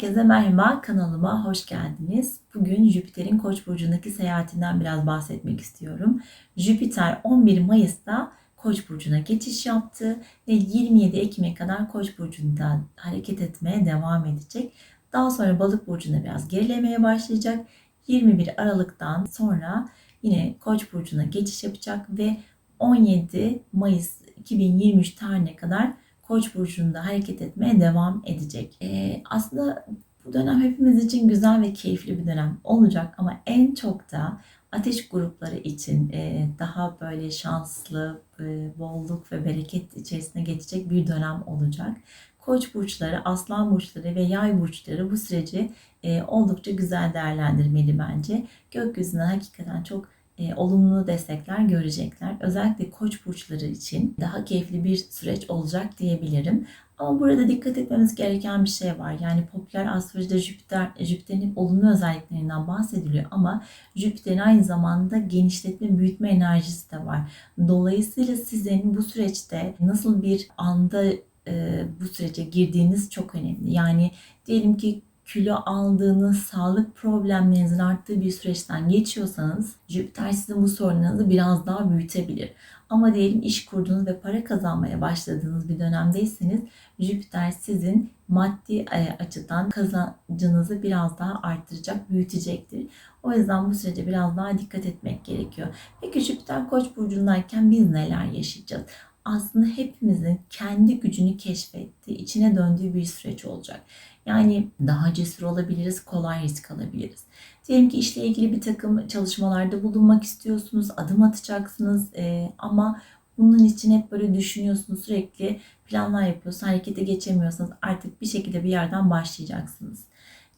Herkese merhaba, kanalıma hoş geldiniz. Bugün Jüpiter'in Koç burcundaki seyahatinden biraz bahsetmek istiyorum. Jüpiter 11 Mayıs'ta Koç burcuna geçiş yaptı ve 27 Ekim'e kadar Koç burcunda hareket etmeye devam edecek. Daha sonra Balık burcunda biraz gerilemeye başlayacak. 21 Aralık'tan sonra yine Koç burcuna geçiş yapacak ve 17 Mayıs 2023 tarihine kadar Koç burcunda hareket etmeye devam edecek. Ee, aslında bu dönem hepimiz için güzel ve keyifli bir dönem olacak ama en çok da ateş grupları için e, daha böyle şanslı, e, bolluk ve bereket içerisine geçecek bir dönem olacak. Koç burçları, aslan burçları ve yay burçları bu süreci e, oldukça güzel değerlendirmeli bence. Gökyüzüne hakikaten çok e, olumlu destekler görecekler. Özellikle koç burçları için daha keyifli bir süreç olacak diyebilirim. Ama burada dikkat etmemiz gereken bir şey var. Yani popüler astrolojide Jüpiter, Jüpiter'in olumlu özelliklerinden bahsediliyor ama Jüpiter'in aynı zamanda genişletme, büyütme enerjisi de var. Dolayısıyla sizin bu süreçte nasıl bir anda e, bu sürece girdiğiniz çok önemli. Yani diyelim ki kilo aldığınız, sağlık problemlerinizin arttığı bir süreçten geçiyorsanız Jüpiter sizin bu sorunlarınızı biraz daha büyütebilir. Ama diyelim iş kurduğunuz ve para kazanmaya başladığınız bir dönemdeyseniz Jüpiter sizin maddi e, açıdan kazancınızı biraz daha arttıracak, büyütecektir. O yüzden bu sürece biraz daha dikkat etmek gerekiyor. Peki Jüpiter Koç burcundayken biz neler yaşayacağız? Aslında hepimizin kendi gücünü keşfettiği, içine döndüğü bir süreç olacak. Yani daha cesur olabiliriz, kolay risk alabiliriz. Diyelim ki işle ilgili bir takım çalışmalarda bulunmak istiyorsunuz, adım atacaksınız e, ama bunun için hep böyle düşünüyorsunuz, sürekli planlar yapıyorsunuz, harekete geçemiyorsanız artık bir şekilde bir yerden başlayacaksınız.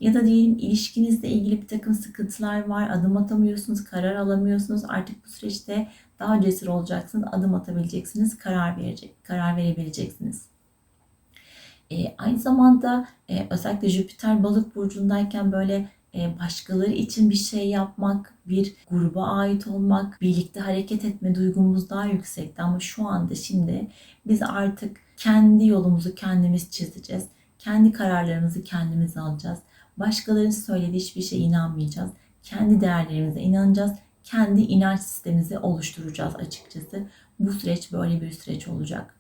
Ya da diyelim ilişkinizle ilgili bir takım sıkıntılar var, adım atamıyorsunuz, karar alamıyorsunuz. Artık bu süreçte daha cesur olacaksınız, adım atabileceksiniz, karar verecek, karar verebileceksiniz. E, aynı zamanda e, özellikle Jüpiter balık burcundayken böyle e, başkaları için bir şey yapmak, bir gruba ait olmak, birlikte hareket etme duygumuz daha yüksekti. Ama şu anda şimdi biz artık kendi yolumuzu kendimiz çizeceğiz. Kendi kararlarımızı kendimiz alacağız. Başkalarının söylediği hiçbir şeye inanmayacağız. Kendi değerlerimize inanacağız. Kendi inanç sistemimizi oluşturacağız açıkçası. Bu süreç böyle bir süreç olacak.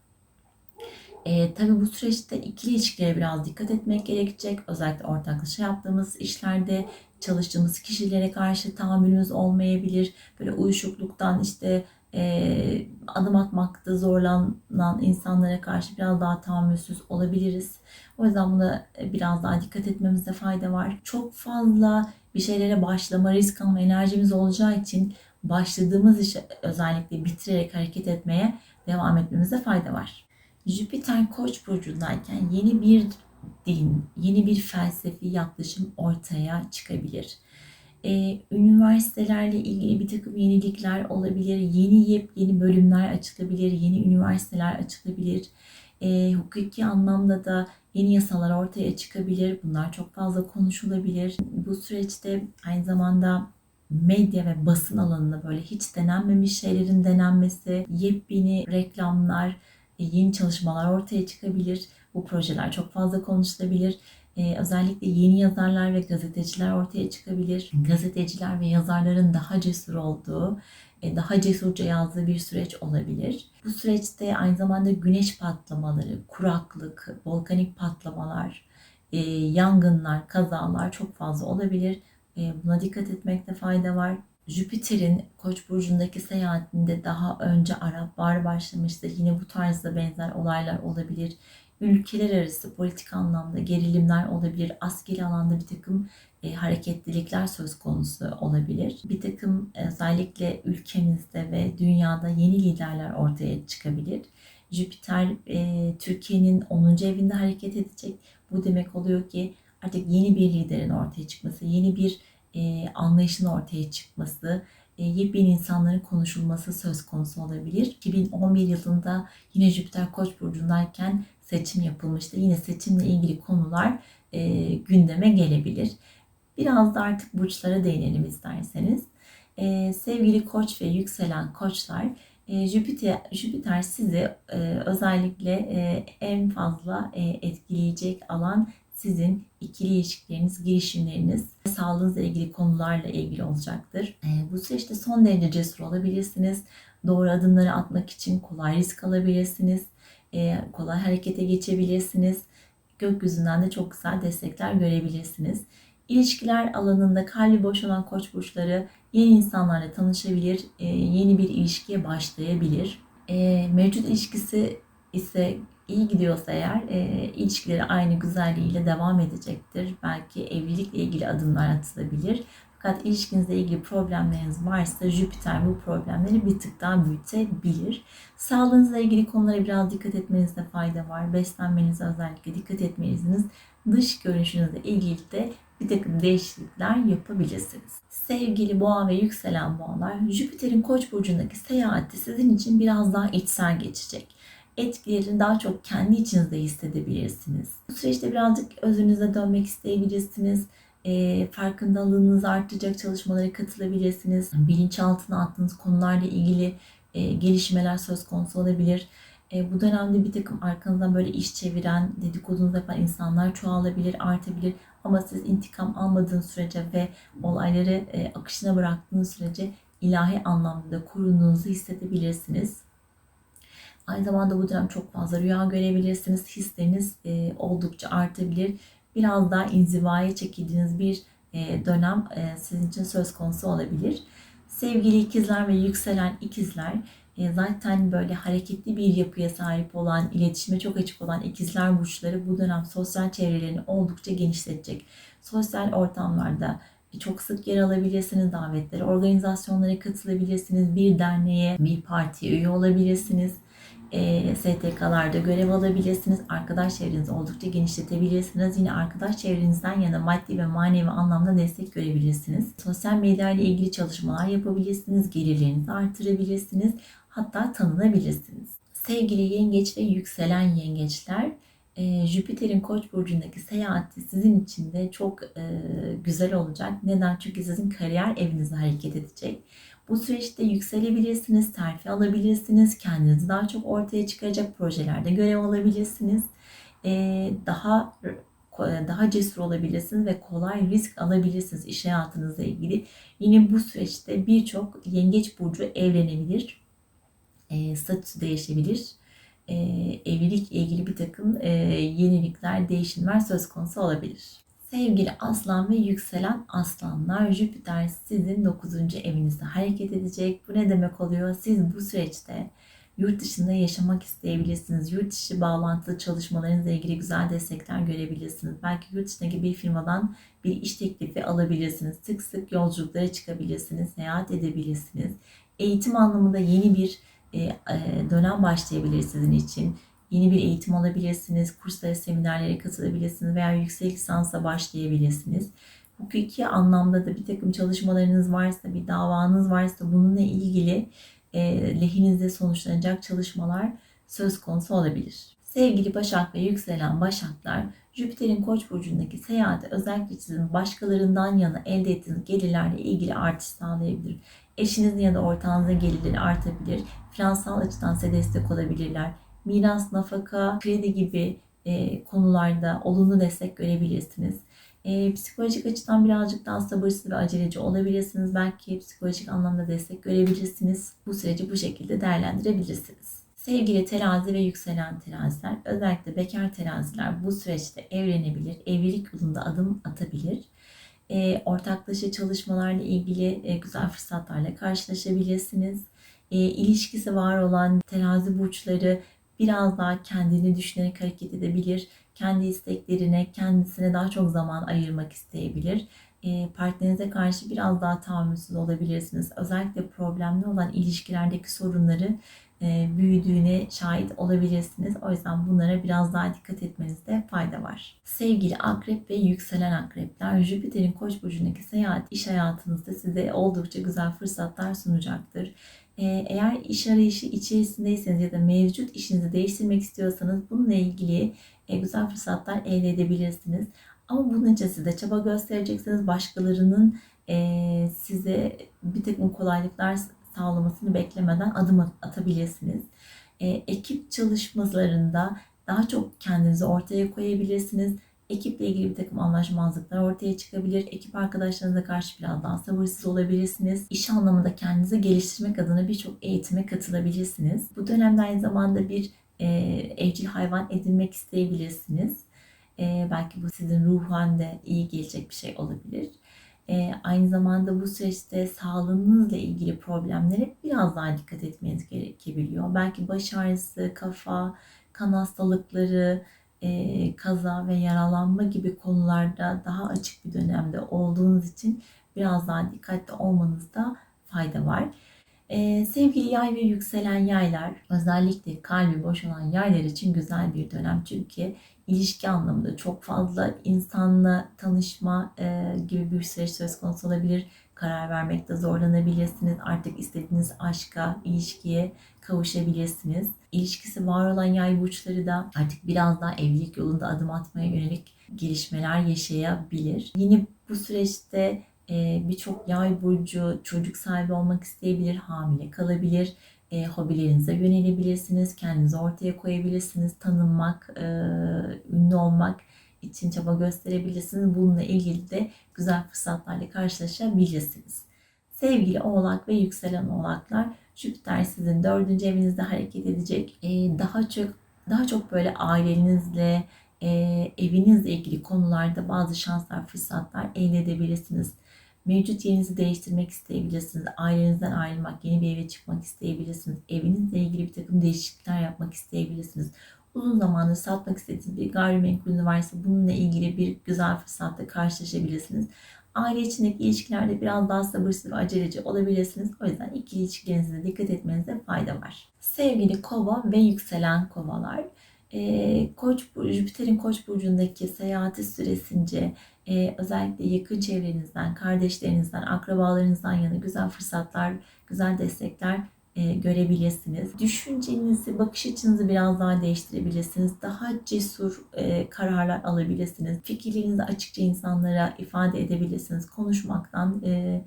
E, tabii bu süreçte ikili ilişkilere biraz dikkat etmek gerekecek. Özellikle ortaklaşa yaptığımız işlerde çalıştığımız kişilere karşı tahammülümüz olmayabilir. Böyle uyuşukluktan işte e, adım atmakta zorlanan insanlara karşı biraz daha tahammülsüz olabiliriz. O yüzden buna biraz daha dikkat etmemizde fayda var. Çok fazla bir şeylere başlama, risk alma enerjimiz olacağı için başladığımız işi özellikle bitirerek hareket etmeye devam etmemize fayda var. Jüpiter Koç burcundayken yeni bir din, yeni bir felsefi yaklaşım ortaya çıkabilir. Ee, üniversitelerle ilgili bir takım yenilikler olabilir, yeni yepyeni bölümler açılabilir, yeni üniversiteler açılabilir. Ee, hukuki anlamda da yeni yasalar ortaya çıkabilir. Bunlar çok fazla konuşulabilir. Bu süreçte aynı zamanda medya ve basın alanında böyle hiç denenmemiş şeylerin denenmesi, yepyeni reklamlar, e, yeni çalışmalar ortaya çıkabilir. Bu projeler çok fazla konuşulabilir. Ee, özellikle yeni yazarlar ve gazeteciler ortaya çıkabilir. Gazeteciler ve yazarların daha cesur olduğu, e, daha cesurca yazdığı bir süreç olabilir. Bu süreçte aynı zamanda güneş patlamaları, kuraklık, volkanik patlamalar, e, yangınlar, kazalar çok fazla olabilir. E, buna dikkat etmekte fayda var. Jüpiter'in Koç burcundaki seyahatinde daha önce Araplar başlamıştı. Yine bu tarzda benzer olaylar olabilir. Ülkeler arası politik anlamda gerilimler olabilir. Askeri alanda bir takım e, hareketlilikler söz konusu olabilir. Bir takım özellikle ülkemizde ve dünyada yeni liderler ortaya çıkabilir. Jüpiter e, Türkiye'nin 10. evinde hareket edecek. Bu demek oluyor ki artık yeni bir liderin ortaya çıkması, yeni bir e, anlayışın ortaya çıkması, e, yepyeni insanların konuşulması söz konusu olabilir. 2011 yılında yine Jüpiter Koç burcundayken seçim yapılmıştı. Yine seçimle ilgili konular e, gündeme gelebilir. Biraz da artık burçlara değinelim isterseniz. E, sevgili koç ve yükselen koçlar, e, Jüpiter, Jüpiter sizi e, özellikle e, en fazla e, etkileyecek alan sizin ikili ilişkileriniz, girişimleriniz, sağlığınızla ilgili konularla ilgili olacaktır. E, bu süreçte son derece cesur olabilirsiniz. Doğru adımları atmak için kolay risk alabilirsiniz. E, kolay harekete geçebilirsiniz. Gökyüzünden de çok güzel destekler görebilirsiniz. İlişkiler alanında kalbi boş olan koç burçları yeni insanlarla tanışabilir, e, yeni bir ilişkiye başlayabilir. E, mevcut ilişkisi ise iyi gidiyorsa eğer e, ilişkileri aynı güzelliğiyle devam edecektir. Belki evlilikle ilgili adımlar atılabilir. Fakat ilişkinizle ilgili problemleriniz varsa Jüpiter bu problemleri bir tık daha büyütebilir. Sağlığınızla ilgili konulara biraz dikkat etmenizde fayda var. Beslenmenize özellikle dikkat etmelisiniz. Dış görünüşünüzle ilgili de bir takım değişiklikler yapabilirsiniz. Sevgili boğa ve yükselen boğalar, Jüpiter'in koç burcundaki seyahati sizin için biraz daha içsel geçecek. Etkilerini daha çok kendi içinizde hissedebilirsiniz. Bu süreçte birazcık özünüze dönmek isteyebilirsiniz. E, farkındalığınızı arttıracak çalışmalara katılabilirsiniz. Bilinçaltına attığınız konularla ilgili e, gelişmeler söz konusu olabilir. E, bu dönemde bir takım arkanızdan böyle iş çeviren, dedikodunuzu yapan insanlar çoğalabilir, artabilir. Ama siz intikam almadığınız sürece ve olayları e, akışına bıraktığınız sürece ilahi anlamda korunduğunuzu hissedebilirsiniz. Aynı zamanda bu dönem çok fazla rüya görebilirsiniz. Hisleriniz e, oldukça artabilir. Biraz daha inzivaya çekildiğiniz bir e, dönem e, sizin için söz konusu olabilir. Sevgili ikizler ve yükselen ikizler e, zaten böyle hareketli bir yapıya sahip olan, iletişime çok açık olan ikizler burçları bu dönem sosyal çevrelerini oldukça genişletecek. Sosyal ortamlarda çok sık yer alabilirsiniz davetlere, organizasyonlara katılabilirsiniz, bir derneğe, bir partiye üye olabilirsiniz. STK'larda görev alabilirsiniz. Arkadaş çevrenizi oldukça genişletebilirsiniz. Yine arkadaş çevrenizden yana maddi ve manevi anlamda destek görebilirsiniz. Sosyal medya ile ilgili çalışmalar yapabilirsiniz. Gelirlerinizi artırabilirsiniz. Hatta tanınabilirsiniz. Sevgili yengeç ve yükselen yengeçler, Jüpiter'in Koç burcundaki seyahati sizin için de çok güzel olacak. Neden? Çünkü sizin kariyer evinizde hareket edecek. Bu süreçte yükselebilirsiniz, terfi alabilirsiniz, kendinizi daha çok ortaya çıkaracak projelerde görev alabilirsiniz. Daha daha cesur olabilirsiniz ve kolay risk alabilirsiniz iş hayatınızla ilgili. Yine bu süreçte birçok yengeç burcu evlenebilir. Statüsü değişebilir evlilikle ilgili bir takım yenilikler, değişimler söz konusu olabilir. Sevgili aslan ve yükselen aslanlar Jüpiter sizin 9. evinizde hareket edecek. Bu ne demek oluyor? Siz bu süreçte yurt dışında yaşamak isteyebilirsiniz. Yurt dışı bağlantılı çalışmalarınızla ilgili güzel destekler görebilirsiniz. Belki yurt dışındaki bir firmadan bir iş teklifi alabilirsiniz. Sık sık yolculuklara çıkabilirsiniz, seyahat edebilirsiniz. Eğitim anlamında yeni bir e, e, dönem başlayabilir sizin için. Yeni bir eğitim alabilirsiniz, kurslara, seminerlere katılabilirsiniz veya yüksek lisansa başlayabilirsiniz. Hukuki anlamda da bir takım çalışmalarınız varsa, bir davanız varsa bununla ilgili e, lehinizde sonuçlanacak çalışmalar söz konusu olabilir. Sevgili Başak ve yükselen Başaklar, Jüpiter'in Koç burcundaki seyahati özellikle sizin başkalarından yana elde ettiğiniz gelirlerle ilgili artış sağlayabilir. Eşinizin ya da ortağınızın gelirleri artabilir. Finansal açıdan size destek olabilirler. Miras, nafaka, kredi gibi e, konularda olumlu destek görebilirsiniz. E, psikolojik açıdan birazcık daha sabırsız ve aceleci olabilirsiniz. Belki psikolojik anlamda destek görebilirsiniz. Bu süreci bu şekilde değerlendirebilirsiniz. Sevgili terazi ve yükselen teraziler, özellikle bekar teraziler bu süreçte evlenebilir, evlilik yolunda adım atabilir e, ortaklaşa çalışmalarla ilgili e, güzel fırsatlarla karşılaşabilirsiniz. E, ilişkisi var olan terazi burçları biraz daha kendini düşünerek hareket edebilir. Kendi isteklerine, kendisine daha çok zaman ayırmak isteyebilir. E, partnerinize karşı biraz daha tahammülsüz olabilirsiniz. Özellikle problemli olan ilişkilerdeki sorunları e, büyüdüğüne şahit olabilirsiniz. O yüzden bunlara biraz daha dikkat etmenizde fayda var. Sevgili akrep ve yükselen akrepler, Jüpiter'in koç burcundaki seyahat iş hayatınızda size oldukça güzel fırsatlar sunacaktır. E, eğer iş arayışı içerisindeyseniz ya da mevcut işinizi değiştirmek istiyorsanız bununla ilgili e, güzel fırsatlar elde edebilirsiniz. Ama bunun için siz de çaba göstereceksiniz. Başkalarının size bir takım kolaylıklar sağlamasını beklemeden adım atabilirsiniz. E, ekip çalışmalarında daha çok kendinizi ortaya koyabilirsiniz. Ekiple ilgili bir takım anlaşmazlıklar ortaya çıkabilir. Ekip arkadaşlarınıza karşı biraz daha sabırsız olabilirsiniz. İş anlamında kendinizi geliştirmek adına birçok eğitime katılabilirsiniz. Bu dönemde aynı zamanda bir e, evcil hayvan edinmek isteyebilirsiniz. E, belki bu sizin ruhen de iyi gelecek bir şey olabilir. E, aynı zamanda bu süreçte sağlığınızla ilgili problemlere biraz daha dikkat etmeniz gerekebiliyor. Belki baş ağrısı, kafa, kan hastalıkları, e, kaza ve yaralanma gibi konularda daha açık bir dönemde olduğunuz için biraz daha dikkatli olmanızda fayda var. Ee, sevgili yay ve yükselen yaylar özellikle kalbi boş olan yaylar için güzel bir dönem. Çünkü ilişki anlamında çok fazla insanla tanışma e, gibi bir süreç söz konusu olabilir. Karar vermekte zorlanabilirsiniz. Artık istediğiniz aşka, ilişkiye kavuşabilirsiniz. İlişkisi var olan yay burçları da artık biraz daha evlilik yolunda adım atmaya yönelik gelişmeler yaşayabilir. Yine bu süreçte e, birçok yay burcu çocuk sahibi olmak isteyebilir, hamile kalabilir. E, hobilerinize yönelebilirsiniz, kendinizi ortaya koyabilirsiniz, tanınmak, e, ünlü olmak için çaba gösterebilirsiniz. Bununla ilgili de güzel fırsatlarla karşılaşabilirsiniz. Sevgili oğlak ve yükselen oğlaklar, Jüpiter sizin dördüncü evinizde hareket edecek. E, daha çok daha çok böyle ailenizle, e, evinizle ilgili konularda bazı şanslar, fırsatlar elde edebilirsiniz. Mevcut yerinizi değiştirmek isteyebilirsiniz. Ailenizden ayrılmak, yeni bir eve çıkmak isteyebilirsiniz. Evinizle ilgili bir takım değişiklikler yapmak isteyebilirsiniz. Uzun zamandır satmak istediğiniz bir gayrimenkulünüz varsa bununla ilgili bir güzel fırsatta karşılaşabilirsiniz. Aile içindeki ilişkilerde biraz daha sabırsız ve aceleci olabilirsiniz. O yüzden ikili ilişkilerinize dikkat etmenize fayda var. Sevgili kova ve yükselen kovalar. Ee, Koç Jüpiter'in Koç burcundaki seyahati süresince e, özellikle yakın çevrenizden, kardeşlerinizden, akrabalarınızdan yana güzel fırsatlar, güzel destekler e, görebilirsiniz. Düşüncenizi, bakış açınızı biraz daha değiştirebilirsiniz. Daha cesur e, kararlar alabilirsiniz. Fikirlerinizi açıkça insanlara ifade edebilirsiniz. Konuşmaktan, e,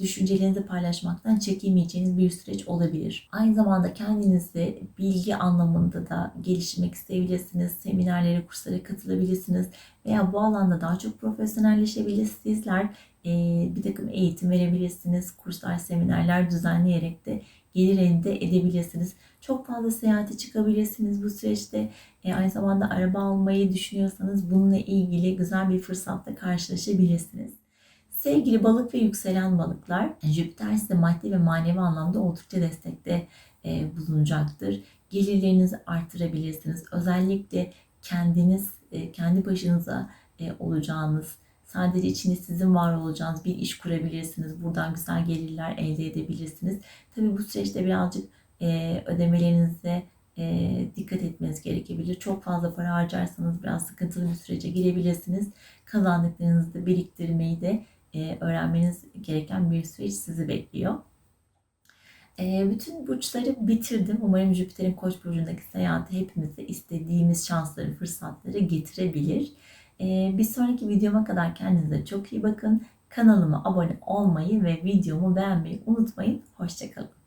düşüncelerinizi paylaşmaktan çekinmeyeceğiniz bir süreç olabilir. Aynı zamanda kendinizi bilgi anlamında da geliştirmek isteyebilirsiniz. Seminerlere, kurslara katılabilirsiniz. Veya bu alanda daha çok profesyonelleşebilirsiniz. Sizler bir takım eğitim verebilirsiniz. Kurslar, seminerler düzenleyerek de gelir elde edebilirsiniz. Çok fazla seyahate çıkabilirsiniz bu süreçte. E, aynı zamanda araba almayı düşünüyorsanız bununla ilgili güzel bir fırsatla karşılaşabilirsiniz. Sevgili balık ve yükselen balıklar, Jüpiter size maddi ve manevi anlamda oldukça destekte e, bulunacaktır. Gelirlerinizi artırabilirsiniz. Özellikle kendiniz, e, kendi başınıza e, olacağınız, sadece içinde sizin var olacağınız bir iş kurabilirsiniz. Buradan güzel gelirler elde edebilirsiniz. Tabii bu süreçte birazcık e, ödemelerinize e, dikkat etmeniz gerekebilir. Çok fazla para harcarsanız biraz sıkıntılı bir sürece girebilirsiniz. Kazandıklarınızı biriktirmeyi de e, öğrenmeniz gereken bir süreç sizi bekliyor. E, bütün burçları bitirdim. Umarım Jüpiter'in Koç burcundaki seyahati hepimize istediğimiz şansları, fırsatları getirebilir. E, bir sonraki videoma kadar kendinize çok iyi bakın. Kanalıma abone olmayı ve videomu beğenmeyi unutmayın. Hoşçakalın.